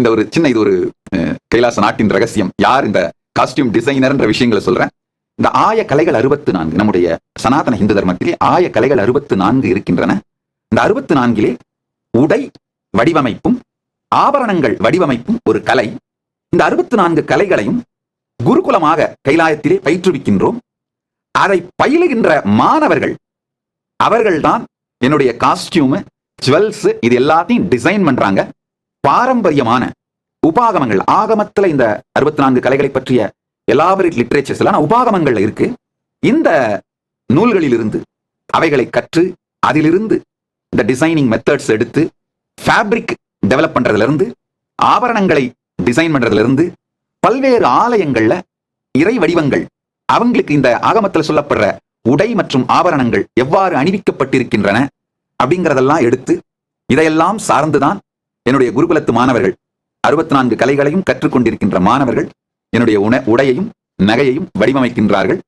இந்த ஒரு சின்ன இது ஒரு கைலாச நாட்டின் ரகசியம். யார் இந்த காஸ்டியூம் டிசைனர்ன்ற விஷயங்களை சொல்றேன்? இந்த ஆய கலைகள் அறுபத்து நான்கு நம்முடைய சனாதன இந்து தர்மத்திலே ஆய கலைகள் அறுபத்து நான்கு இருக்கின்றன. இந்த அறுபத்து நான்கிலே உடை வடிவமைப்பும் ஆபரணங்கள் வடிவமைப்பும் ஒரு கலை. இந்த அறுபத்து நான்கு கலைகளையும் குருகுலமாக கைலாயத்திலே பயிற்றுவிக்கின்றோம். அதை பயிலுகின்ற மாணவர்கள் அவர்கள்தான் என்னுடைய காஸ்டியூமு ஜுவல்ஸ் இது எல்லாத்தையும் டிசைன் பண்றாங்க. பாரம்பரியமான உபாகமங்கள். ஆகமத்துல இந்த அறுபத்தி நான்கு கலைகளை பற்றிய எலாபரேட் லிட்ரேச்சர்ஸ் எல்லாம் உபாகமங்கள்ல இருக்கு. இந்த நூல்களிலிருந்து அவைகளை கற்று அதிலிருந்து இந்த டிசைனிங் மெத்தட்ஸ் எடுத்து ஃபேப்ரிக் டெவலப் பண்றதுல இருந்து ஆபரணங்களை டிசைன் பண்றதுல இருந்து பல்வேறு ஆலயங்கள்ல இறை வடிவங்கள் அவங்களுக்கு இந்த ஆகமத்தில் சொல்லப்படுற உடை மற்றும் ஆபரணங்கள் எவ்வாறு அணிவிக்கப்பட்டிருக்கின்றன அப்படிங்கிறதெல்லாம் எடுத்து இதையெல்லாம் சார்ந்துதான் என்னுடைய குருகுலத்து மாணவர்கள் அறுபத்தி நான்கு கலைகளையும் கற்றுக்கொண்டிருக்கின்ற மாணவர்கள் என்னுடைய உண உடையையும் நகையையும் வடிவமைக்கின்றார்கள்.